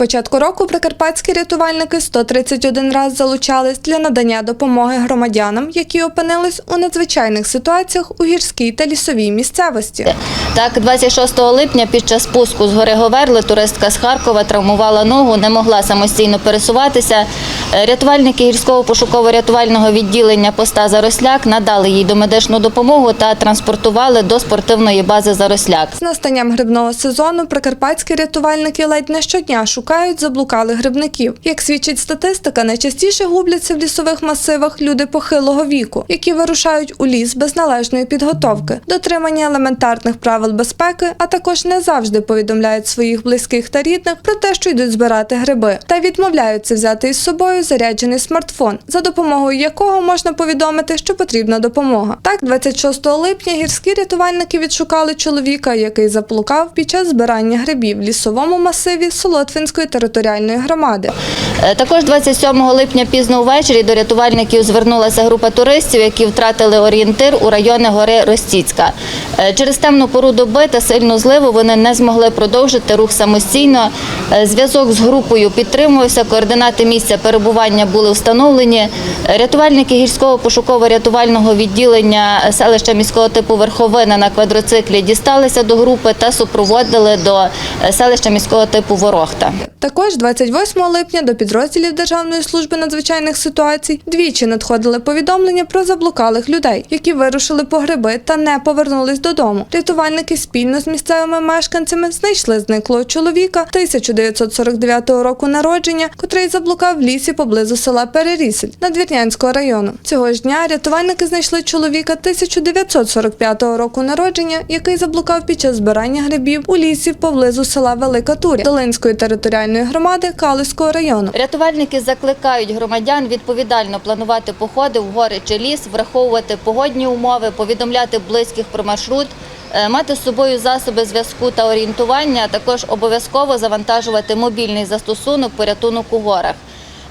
початку року прикарпатські рятувальники 131 раз залучались для надання допомоги громадянам, які опинились у надзвичайних ситуаціях у гірській та лісовій місцевості. Так, 26 липня під час спуску з гори Говерли туристка з Харкова травмувала ногу, не могла самостійно пересуватися. Рятувальники гірського пошуково-рятувального відділення поста Заросляк надали їй домедичну допомогу та транспортували до спортивної бази Заросляк. З настанням грибного сезону прикарпатські рятувальники ледь не щодня шукають заблукалих грибників. Як свідчить статистика, найчастіше губляться в лісових масивах люди похилого віку, які вирушають у ліс без належної підготовки, дотримання елементарних правил безпеки, а також не завжди повідомляють своїх близьких та рідних про те, що йдуть збирати гриби, та відмовляються взяти із собою заряджений смартфон, за допомогою якого можна повідомити, що потрібна допомога. Так, 26 липня гірські рятувальники відшукали чоловіка, який заплукав під час збирання грибів в лісовому масиві Солотвинської територіальної громади. Е, Також 27 липня пізно ввечері до рятувальників звернулася група туристів, які втратили орієнтир у райони гори Ростіцька. Е, Через темну пору доби та сильну зливу вони не змогли продовжити рух самостійно. Е, Зв'язок з групою підтримувався, координати місця перебування були встановлені. Рятувальники гірського пошуково-рятувального відділення селища міського типу Верховина на квадроциклі дісталися до групи та супроводили до селища міського типу Ворохта. Також 28 липня до підрозділів Державної служби надзвичайних ситуацій двічі надходили повідомлення про заблукалих людей, які вирушили по гриби та не повернулись додому. Рятувальники спільно з місцевими мешканцями знайшли зниклого чоловіка 1949 року народження, котрий заблукав в лісі поблизу села Перерісель Надвірнянського району. Цього ж дня рятувальники знайшли чоловіка 1945 року народження, який заблукав під час збирання грибів у лісі поблизу села Велика Туря Долинської територіальної громади Калиського району. Рятувальники закликають громадян відповідально планувати походи в гори чи ліс, враховувати погодні умови, повідомляти близьких про маршрут, е, мати з собою засоби зв'язку та орієнтування, а також обов'язково завантажувати мобільний застосунок порятунок у горах.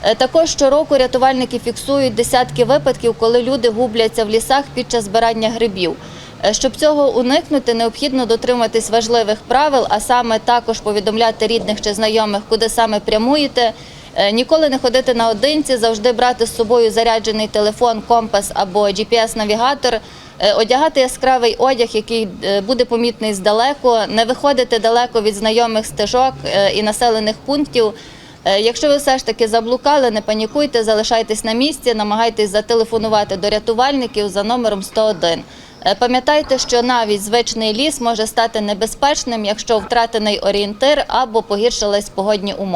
Е, Також щороку рятувальники фіксують десятки випадків, коли люди губляться в лісах під час збирання грибів. Е, Щоб цього уникнути, необхідно дотриматись важливих правил, а саме також повідомляти рідних чи знайомих, куди саме прямуєте. Е, Ніколи не ходити наодинці, завжди брати з собою заряджений телефон, компас або GPS-навігатор, е, одягати яскравий одяг, який е, буде помітний здалеку, не виходити далеко від знайомих стежок і населених пунктів. Якщо ви все ж таки заблукали, не панікуйте, залишайтесь на місці, намагайтесь зателефонувати до рятувальників за номером 101. Е, Пам'ятайте, що навіть звичний ліс може стати небезпечним, якщо втратений орієнтир або погіршились погодні умови.